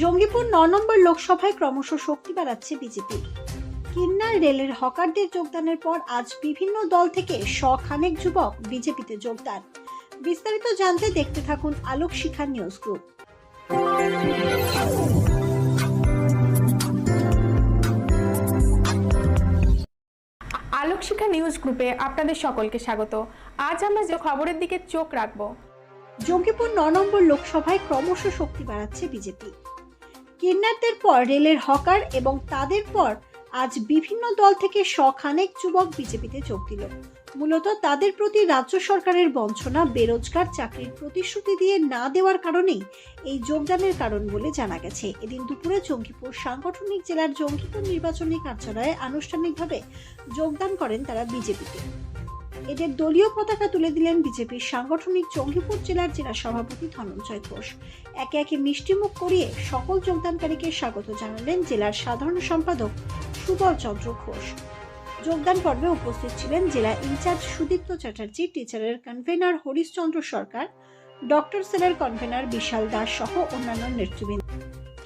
জঙ্গিপুর ন নম্বর লোকসভায় ক্রমশ শক্তি বাড়াচ্ছে বিজেপি। কিন্নার রেলের হকারদের যোগদানের পর আজ বিভিন্ন দল থেকে শখানেক যুবক বিজেপিতে যোগদান। বিস্তারিত জানতে দেখতে থাকুন Alok Shikha news group. Alokshikha news গ্রুপে আপনাদের সকলকে স্বাগত। আজ আমরা যে খবরের দিকে চোখ রাখব। জঙ্গিপুর ন নম্বর লোকসভায় ক্রমশ শক্তি বাড়াচ্ছে বিজেপি। কিন্নারদের পর রেলের হকার এবং তাদের পর আজ বিভিন্ন দল থেকে শখানেক যুবক বিজেপিতে যোগ দিল। মূলত তাদের প্রতি রাজ্য সরকারের বঞ্চনা, বেরোজগার, চাকরির প্রতিশ্রুতি দিয়ে না দেওয়ার কারণেই এই যোগদানের কারণ বলে জানা গেছে। এদিন দুপুরে জঙ্গিপুর সাংগঠনিক জেলার জঙ্গিপুর নির্বাচনী কার্যালয়ে আনুষ্ঠানিকভাবে যোগদান করেন তারা বিজেপিতে। এদের দলীয় পতাকা তুলে দিলেন বিজেপির সাংগঠনিক জঙ্গিপুর জেলার জেলা সভাপতি ধনঞ্জয় ঘোষ। একে একে মিষ্টিমুখ করিয়ে সকল যোগদানকারীকে স্বাগত জানালেন জেলার সাধারণ সম্পাদক সুবল চন্দ্র ঘোষ। যোগদান পর্বে উপস্থিত ছিলেন জেলা ইনচার্জ সুদীপ্ত চ্যাটার্জি, টিচারের কনভেনার হরিশচন্দ্র সরকার, ডক্টর সেলের কনভেনার বিশাল দাস সহ অন্যান্য নেতৃবৃন্দ।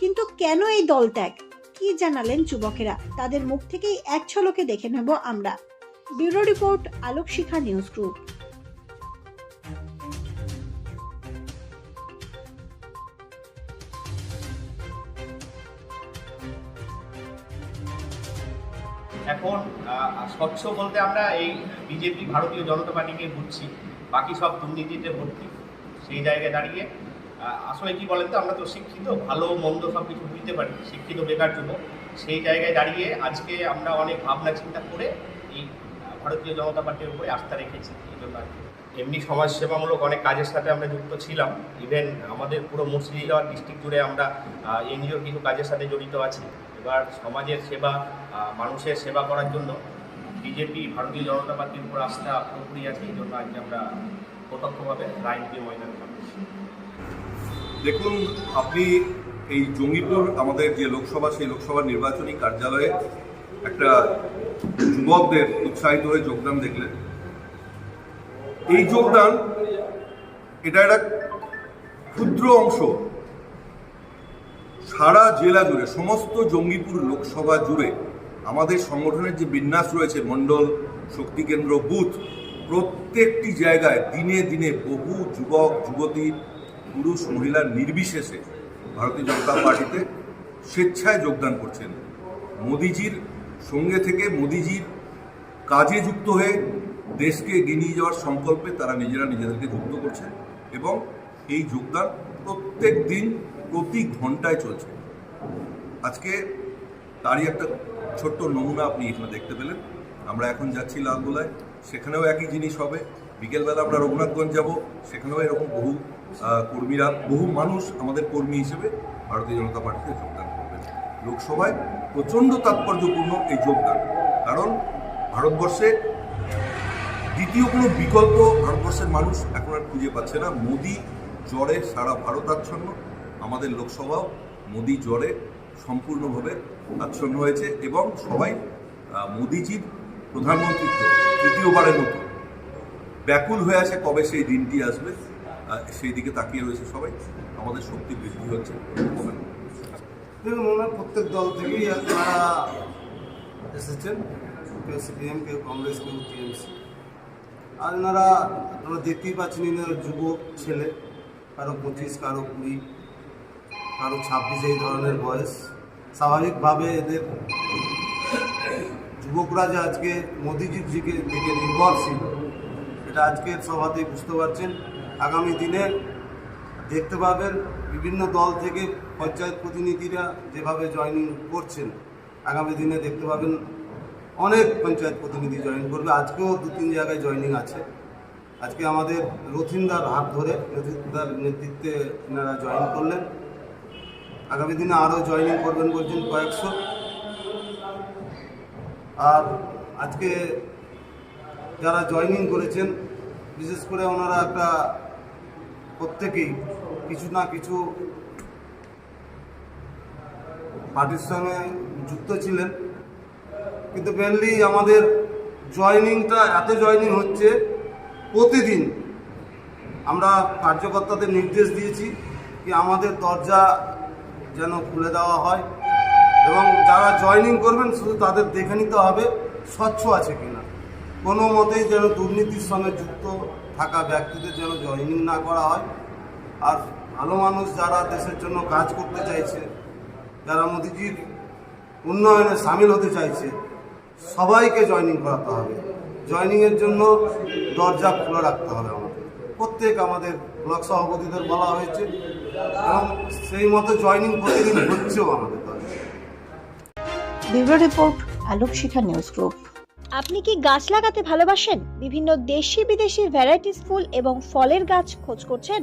কিন্তু কেন এই দল ত্যাগ? কি জানালেন যুবকেরা? তাদের মুখ থেকেই এক ঝলকে দেখে নেব আমরা। Bureau report, Alok Shikha, news group. এখন স্বচ্ছ বলতে আমরা এই বিজেপি ভারতীয় জনতা পার্টিকে বুঝছি। বাকি সব দুর্নীতিতে ভর্তি। সেই জায়গায় দাঁড়িয়ে আসলে কি বলেন তো, আমরা তো শিক্ষিত, ভালো, মন্দ সব কিছু বুঝতে পারি। শিক্ষিত, বেকার যুব সেই জায়গায় দাঁড়িয়ে আজকে আমরা অনেক ভাবনা চিন্তা করে ভারতীয় জনতা পার্টির উপরে আস্থা রেখেছি এই জন্য আর কি। এমনি সমাজসেবামূলক অনেক কাজের সাথে আমরা যুক্ত ছিলাম ইভেন আমাদের পুরো মুর্শিদাবাদ ডিস্ট্রিক্ট জুড়ে আমরা এনজিওর কিছু কাজের সাথে জড়িত আছি এবার সমাজের সেবা মানুষের সেবা করার জন্য বিজেপি, ভারতীয় জনতা পার্টির উপর আস্থা পুরোপুরি আছে এই জন্য আজকে আমরা প্রত্যক্ষভাবে রাজনীতি ময়দানে। দেখুন, আপনি এই জঙ্গিপুর, আমাদের যে লোকসভা, সেই লোকসভা নির্বাচনী কার্যালয়ে একটা যুবকদের উৎসাহিত হয়ে যোগদান দেখলেন। এই যোগদান, এটা একটা ক্ষুদ্র অংশ। সারা জেলা জুড়ে, সমস্ত জঙ্গিপুর লোকসভা জুড়ে আমাদের সংগঠনের যে বিন্যাস রয়েছে, মণ্ডল, শক্তি কেন্দ্র, বুথ, প্রত্যেকটি জায়গায় দিনে দিনে বহু যুবক, যুবতী, পুরুষ, মহিলা নির্বিশেষে ভারতীয় জনতা পার্টিতে স্বেচ্ছায় যোগদান করছেন। মোদিজির সঙ্গে থেকে মোদিজির কাজে যুক্ত হয়ে দেশকে এগিয়ে নিয়ে যাওয়ার সংকল্পে তারা নিজেরা নিজেদেরকে যুক্ত করছে এবং এই যোগদান প্রত্যেক দিন প্রতি ঘন্টায় চলছে। আজকে তারই একটা ছোট্ট নমুনা আপনি এখানে দেখতে পেলেন। আমরা এখন যাচ্ছি লালগোলায়, সেখানেও একই জিনিস হবে। বিকেলবেলা আমরা রঘুনাথগঞ্জ যাব, সেখানেও এরকম বহু কর্মীরা, বহু মানুষ আমাদের কর্মী হিসেবে ভারতীয় জনতা পার্টিতে যোগদান করবেন। লোকসভায় প্রচণ্ড তাৎপর্যপূর্ণ এই যোগদান। কারণ ভারতবর্ষে দ্বিতীয় কোনো বিকল্প ভারতবর্ষের মানুষ এখন আর খুঁজে পাচ্ছে না। মোদি জ্বরে সারা ভারত আচ্ছন্ন, আমাদের লোকসভাও মোদি জ্বরে সম্পূর্ণভাবে আচ্ছন্ন হয়েছে এবং সবাই মোদিজির প্রধানমন্ত্রিত্ব তৃতীয়বারের মতো। ব্যাকুল হয়ে আছে কবে সেই দিনটি আসবে সেই দিকে তাকিয়ে রয়েছে সবাই। আমাদের শক্তি বৃদ্ধি হচ্ছে। দেখুন ওনার প্রত্যেক দল থেকেই তারা এসেছেন কেউ সিপিএম কেউ কংগ্রেস কেউ টিএমসি আর এনারা, আপনারা দেখতেই পাচ্ছেন এনারা যুবক ছেলে, কারও পঁচিশ, কারও কুড়ি, কারও ছাব্বিশ, এই ধরনের বয়স। স্বাভাবিকভাবে এদের যুবকরা যে আজকে মোদিজির দিকে দিকে নির্ভরশীল, এটা আজকের সভাতেই বুঝতে পারছেন। আগামী দিনে দেখতে পাবেন বিভিন্ন দল থেকে পঞ্চায়েত প্রতিনিধিরা যেভাবে জয়েনিং করছেন। আগামী দিনে দেখতে পাবেন অনেক পঞ্চায়েত প্রতিনিধি জয়েন করবে। আজকেও দু তিন জায়গায় জয়েনিং আছে। আজকে আমাদের রথিনদার হাত ধরে রথিনদার নেতৃত্বে এনারা জয়েন করলেন। আগামী দিনে আরও জয়েনিং করবেন বলছেন কয়েকশো। আর আজকে যারা জয়েনিং করেছেন, বিশেষ করে ওনারা একটা প্রত্যেকেই কিছু না কিছু পার্টির সঙ্গে যুক্ত ছিলেন। কিন্তু মেনলি আমাদের জয়নিংটা এত জয়নিং হচ্ছে প্রতিদিন। আমরা কার্যকর্তাদের নির্দেশ দিয়েছি কি আমাদের দরজা যেন খুলে দেওয়া হয় এবং যারা জয়েনিং করবেন শুধু তাদের দেখে নিতে হবে স্বচ্ছ আছে কিনা। কোনো মতেই যেন দুর্নীতির সঙ্গে যুক্ত থাকা ব্যক্তিদের যেন জয়েনিং না করা হয়। আর ভালো মানুষ যারা দেশের জন্য কাজ করতে চাইছে যারা মোদিজির উন্নয়নে সামিল হতে চাইছে সবাইকে জয়েনিং করাতে হবে। জয়েনিংয়ের জন্য দরজা খোলা রাখতে হবে আমাদের। প্রত্যেক আমাদের ব্লক সভাপতিদের বলা হয়েছে এবং সেই মতো জয়েনিং প্রতিদিন হচ্ছেও আমাদের দলে bureau report Alok Shikha news group. আপনি কি গাছ লাগাতে ভালোবাসেন? বিভিন্ন দেশি বিদেশি ভ্যারাইটিস ফুল এবং ফলের গাছ খোঁজ করছেন?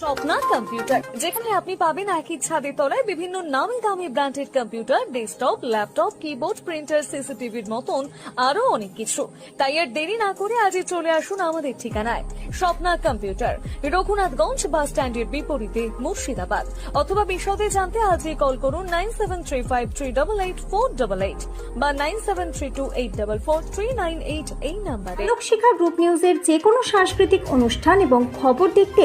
Swapna computer যেখানে আপনি পাবেন একই ছাদের তলায় বিভিন্ন নামি দামি branded computer desktop laptop keyboard printer সিসিটিভির মতন আরও অনেক কিছু। তাই আর দেরি না করে আজই চলে আসুন আমাদের ঠিকানায়। স্বপ্না কম্পিউটার রঘুনাথগঞ্জ বাস স্ট্যান্ডের বিপরীতে মুর্শিদাবাদ। অথবা বিশদে জানতে আজই কল করুন nine seven three five three double eight four double eight বা nine seven three two eight double four three nine eight এই নাম্বারে লোকশিখা গ্রুপ নিউজের যে কোনো সাংস্কৃতিক অনুষ্ঠান এবং খবর দেখতে